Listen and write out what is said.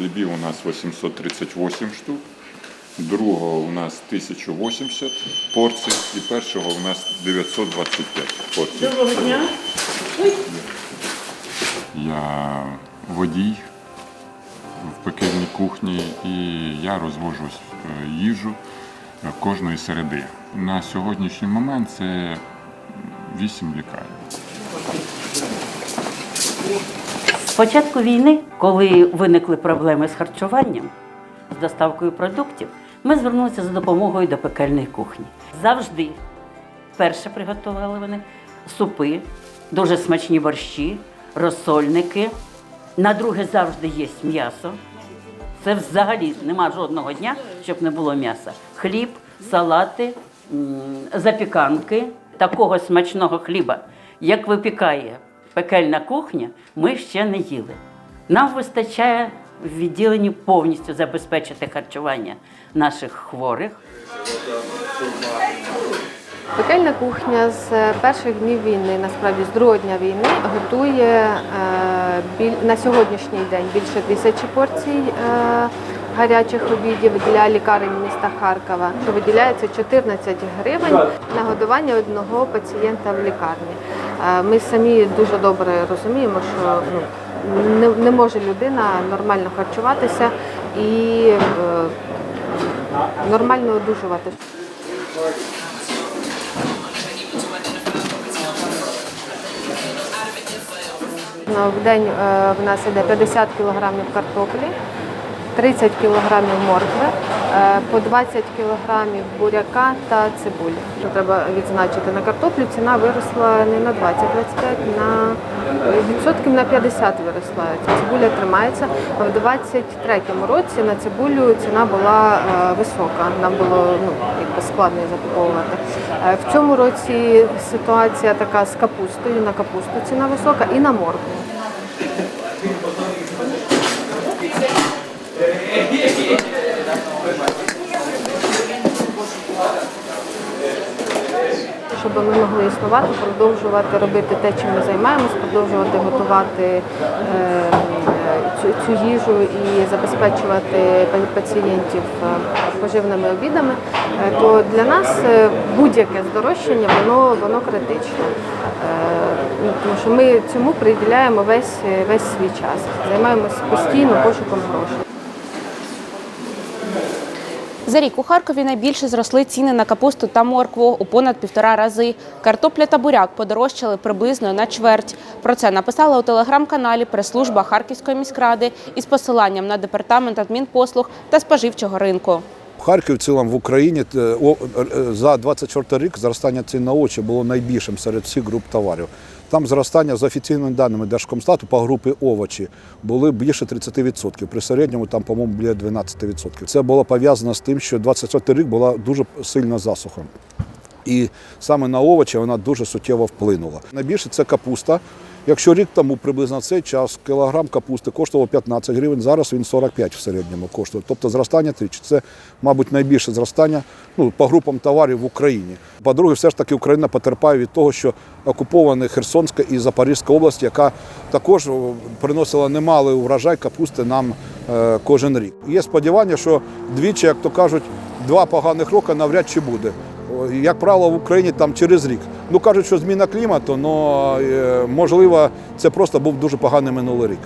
Хлібів у нас 838 штук, другого у нас 1080 порцій і першого у нас 925 порцій. Доброго дня. Я водій в пекельній кухні і я розвожу е, їжу кожної середи. На сьогоднішній момент це 8 лікарень. З початку війни, коли виникли проблеми з харчуванням, з доставкою продуктів, ми звернулися за допомогою до пекельної кухні. Завжди перше приготували вони супи, дуже смачні борщі, розсольники. На друге завжди є м'ясо. Це взагалі нема жодного дня, щоб не було м'яса. Хліб, салати, запіканки. Такого смачного хліба, як випікає пекельна кухня, ми ще не їли. Нам вистачає в відділенні повністю забезпечити харчування наших хворих. Пекельна кухня з перших днів війни, насправді з другого дня війни, готує е, на сьогоднішній день більше тисячі порцій е, гарячих обідів для лікарень міста Харкова. Виділяється 14 гривень на годування одного пацієнта в лікарні. Е, Ми самі дуже добре розуміємо, що ну, не, не може людина нормально харчуватися і е, нормально одужувати. Ну, В день е, в нас іде 50 кілограмів картоплі, 30 кілограмів моркви, по 20 кілограмів буряка та цибулі. Що треба відзначити на картоплю, ціна виросла не на 20-25, на е, відсотків на 50 виросла. Цибуля тримається. А в 23-му році на цибулю ціна була е, висока. Нам було ну, якби складно закуповувати. Е, В цьому році ситуація така з капустою. На капусту ціна висока і на моркву. Щоб ми могли існувати, продовжувати робити те, чим ми займаємось, продовжувати готувати е, цю, цю їжу і забезпечувати пацієнтів е, поживними обідами, е, то для нас будь-яке здорожчання воно, воно критичне. Ну, Тому що ми цьому приділяємо весь, весь свій час, займаємось постійно пошуком грошей. За рік у Харкові найбільше зросли ціни на капусту та моркву у понад півтора рази. Картопля та буряк подорожчали приблизно на чверть. Про це написала у телеграм-каналі прес-служба Харківської міськради із посиланням на департамент адмінпослуг та споживчого ринку. В Харкові, в цілому в Україні е, е, за 24 рік зростання цін на овочі було найбільшим серед всіх груп товарів. Там зростання за офіційними даними Держкомстату по групі овочі були більше 30%. При середньому там, по-моєму, біля 12%. Це було пов'язано з тим, що 24 рік була дуже сильна засуха. І саме на овочі вона дуже суттєво вплинула. Найбільше це капуста. Якщо рік тому приблизно цей час кілограм капусти коштував 15 гривень, зараз він 45 в середньому коштує. Тобто зростання тричі. Це, мабуть, найбільше зростання ну, по групам товарів в Україні. По-друге, все ж таки Україна потерпає від того, що окуповані Херсонська і Запорізька область, яка також приносила немалий урожай капусти нам е, кожен рік. Є сподівання, що двічі, як то кажуть, два поганих роки навряд чи буде. Як правило, в Україні там через рік. Ну кажуть, що зміна клімату, але можливо, це просто був дуже поганий минулий рік.